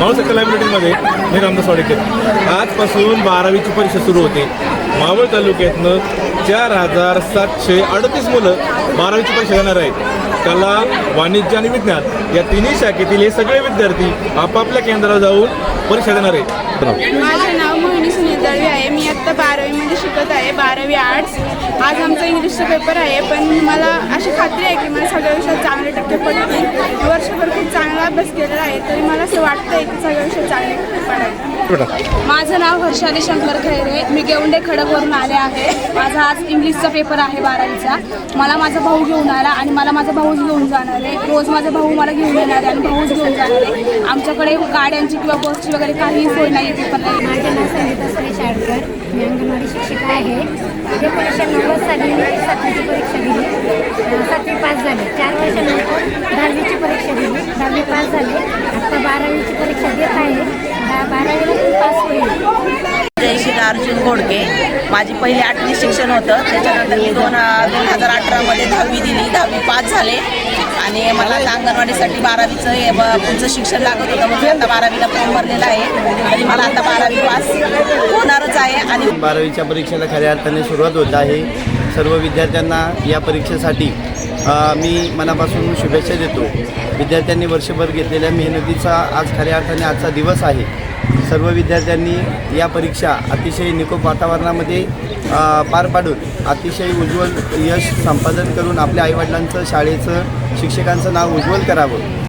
Maval circle लायब्ररीमध्ये मी रामदास वाडेकर आजपासून बारावीची परीक्षा सुरू होते. मावळ तालुक्यातनं चार हजार सातशे अडतीस मुलं बारावीची परीक्षा देणार आहेत. कला वाणिज्य आणि विज्ञान या तिन्ही शाखेतील हे सगळे विद्यार्थी आपापल्या केंद्रावर जाऊन परीक्षा देणार आहेत. माझे नाव मोहिनी सुनील दळवी आहे. मी आत्ता बारावीमध्ये शिकत आहे. बारावी आर्ट्स. आज आमचा इंग्लिशचा पेपर आहे पण मला अशी खात्री आहे की मला सगळ्या विषयात चांगले टक्के पडतील. वर्षभर खूप चांगला अभ्यास केलेला आहे तरी मला असं वाटतं आहे की सगळ्या विषयात चांगले टक्के पडायचे माझं नाव हर्षाली शंकर खैरे. मी गेवंडे खडकवरून आले आहे. माझा आज इंग्लिशचा पेपर आहे बारावीचा. मला माझा भाऊ घेऊन आला आणि मला माझा भाऊच घेऊन जाणार आहे. रोज माझा भाऊ मला घेऊन येणार आहे आणि भाऊच घेऊन जाणार आहे. आमच्याकडे गाड्यांची किंवा बसची वगैरे काहीही सोय नाही पेपरला. माझे नाव संगीता सुरेश आडकर. मी अंगणवाडी शिक्षिका आहे. जे परीक्षा नव्वद साली मी सातवीची परीक्षा दिली. सातवी पास झाले. चार वर्षानंतर दहावीची परीक्षा दिली. दहावी पास झाले. आत्ता बारावीची परीक्षा देत आहे दहा बारावीला पण पास होईल जयश्री माझी पहिली आठवी शिक्षण होतं. त्याच्यानंतर मी दोन दोन हजार अठरामध्ये दहावी दिली. दहावी पास झाले. आणि मला आता अंगणवाडीसाठी बारावीचं हे पुढचं शिक्षण लागत होतं म्हणून आता बारावीला फॉर्म भरलेला आहे. आणि मला आता बारावी पास होणारच आहे. आणि बारावीच्या परीक्षेला खऱ्या अर्थाने सुरुवात होत आहे. सर्व विद्यार्थ्यांना या परीक्षेसाठी मी मनापासून शुभेच्छा देतो. विद्यार्थ्यांनी वर्षभर घेतलेल्या मेहनतीचा आज खऱ्या अर्थाने आजचा दिवस आहे. सर्व विद्यार्थ्यांनी या परीक्षा अतिशय निकोप वातावरणामध्ये पार पाडून अतिशय उज्ज्वल यश संपादन करून आपल्या आईवडिलांचं शाळेचं शिक्षकांचं नाव उज्ज्वल करावं.